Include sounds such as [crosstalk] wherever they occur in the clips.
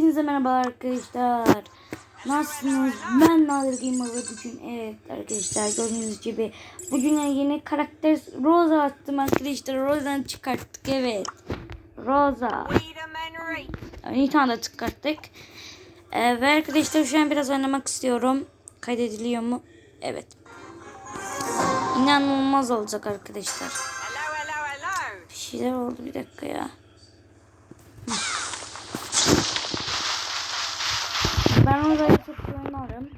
Hepinize merhaba arkadaşlar. Nasılsınız? Ben Nadir Gamer ve bugün evet arkadaşlar gördüğünüz gibi bugün yeni karakter Rosa attım arkadaşlar. Rosa'nı çıkarttık evet. Rosa. Nita'nı çıkarttık. Ee, ve arkadaşlar şu an biraz oynamak istiyorum. Kaydediliyor mu? Evet. İnanılmaz olacak arkadaşlar. Bir şeyler oldu bir dakika ya. Çok oynarım.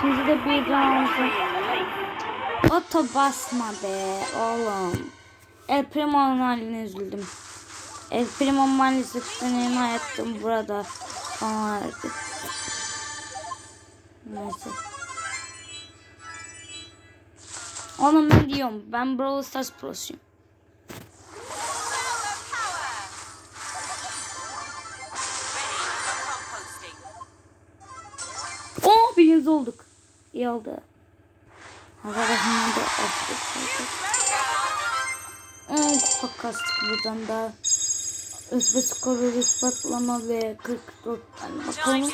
Şimdi de bir round Oto basma be oğlum. El Primo'nun haline üzüldüm. El Primo maalesef benim hayatım burada sona erdi. Neyse. Oğlum ben diyorum ben Brawl Stars prosuyum. Oo birinci olduk. İyi oldu. Arkadaşımla da attık. Kupa kastık buradan da. Özbe skoru ispatlama ve 44 tane bakalım.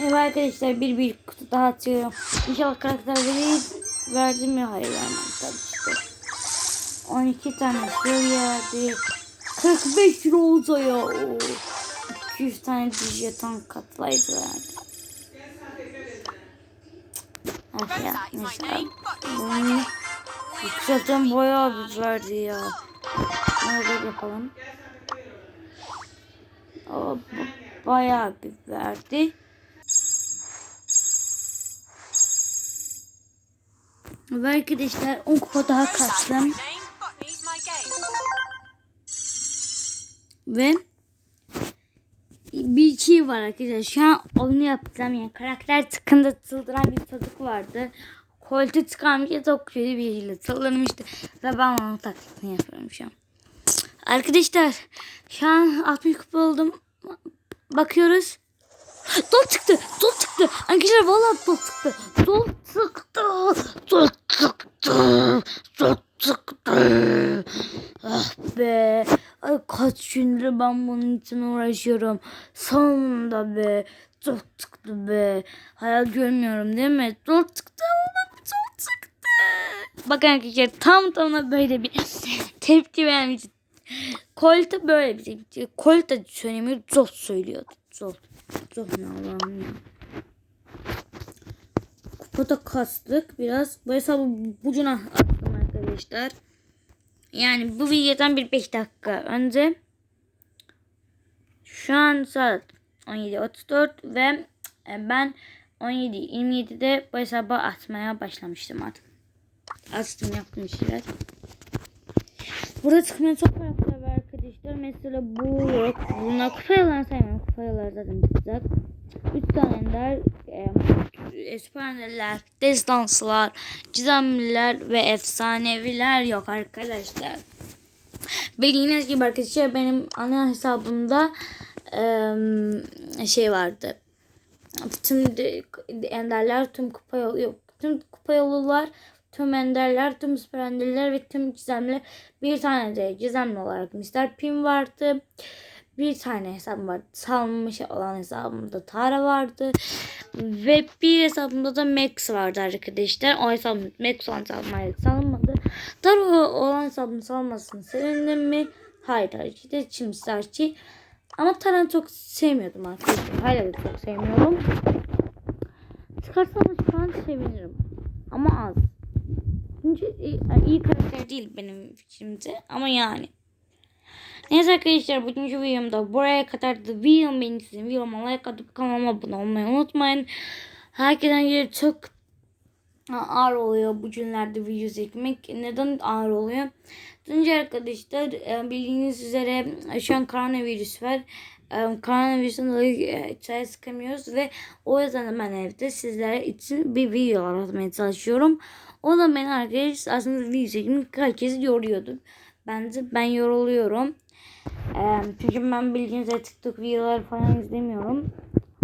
Evet arkadaşlar bir bir kutu daha atıyorum. İnşallah karakter veririz. Verdim mi? Hayır vermem tabii işte. 12 tane geldi. 45 lira olsa ya. Oo. 200 tane dijiton katlayıcı verdi. Ah ya neyse. Bunu yükselten bayağı bir verdi ya. Ne olur yapalım. O bayağı bir verdi. Ve arkadaşlar 10 kupa daha kastım. Ve bir şey var arkadaşlar. Şu an oyunu yapacağım yani. Karakter tıkında çıldıran bir çocuk vardı. Koltuğu çıkarmış ya çok kötü bir şekilde çıldırmıştı. Ve ben onun taklidini yapıyorum şu an. Arkadaşlar şu an 60 kupa oldum. Bakıyoruz. Dol çıktı. Dol çıktı. Arkadaşlar valla dol çıktı. Dol çıktı. Dol çıktı. Dol çıktı. Ah be. Ay kaç gündür ben bunun için uğraşıyorum. Sonunda be. Dol çıktı be. Hayal görmüyorum değil mi? Dol çıktı. Oğlum. Bakın arkadaşlar tam tamına böyle bir [laughs] tepki vermiş. Kolta böyle bir tepki. Kolta söylemiyor. Zot söylüyordu. Zot. Zot ne Allah'ım ya. Kupada kastık biraz. Bu hesabı bucuna attım arkadaşlar. Yani bu videodan bir 5 dakika önce. Şu an saat 17.34 ve ben 17.27'de bu hesabı atmaya başlamıştım artık. Açtım yaptım şeyler. Burada çıkmaya çok karakter var arkadaşlar. Mesela bu yok. Bunlar kupa yollarını saymıyorum. Kupa yolları zaten çıkacak. 3 tane ender, e, espanyalar, destansılar, gizemliler ve efsaneviler yok arkadaşlar. Bildiğiniz gibi arkadaşlar benim ana hesabımda e, şey vardı. Tüm de, enderler, tüm kupa yolu yok. Tüm kupa yolular, tüm enderler, tüm süper enderler ve tüm gizemli bir tane de gizemli olarak Mr. Pim vardı. Bir tane hesabım vardı. Salmış olan hesabımda Tara vardı. Ve bir hesabımda da Max vardı arkadaşlar. O hesabım Max olan hesabım salmadı. Tara olan hesabım salmasını sevindim mi? Hayır hayır. İşte Çimstarçı. Ama Tara'nı çok sevmiyordum arkadaşlar. Hala da çok sevmiyorum. Çıkarsanız şu an sevinirim. Ama az. Çünkü iyi, iyi karakter değil benim fikrimce. Ama yani. Neyse arkadaşlar bugünkü videomda buraya kadar da videomu beğenirseniz videoma like atıp kanalıma abone olmayı unutmayın. Herkesten geri çok ağır oluyor bu günlerde video çekmek. Neden ağır oluyor? Çünkü arkadaşlar e, bildiğiniz üzere e, şu an koronavirüs var. E, Koronavirüsten dolayı e, çay sıkamıyoruz ve o yüzden ben evde sizlere için bir video atmaya çalışıyorum. O da beni arkadaşlar aslında video çekmek herkesi yoruyordu. bence ben yoruluyorum. Çünkü ben bildiğiniz üzere TikTok videoları falan izlemiyorum.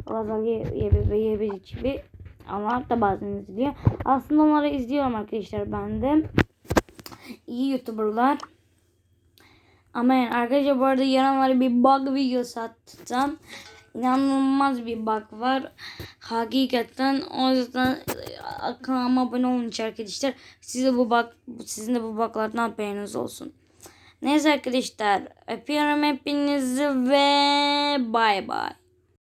Bazen YBB, YBB gibi. Onlar da bazen izliyor. Aslında onları izliyorum arkadaşlar ben de. İyi YouTuber'lar. Ama yani arkadaşlar bu arada yarınları bir bug videosu atacağım. İnanılmaz bir bug var. Hakikaten o yüzden e, kanalıma abone olun arkadaşlar. Size bu bug, sizin de bu buglardan haberiniz olsun. Neyse arkadaşlar öpüyorum hepinizi ve bay bay.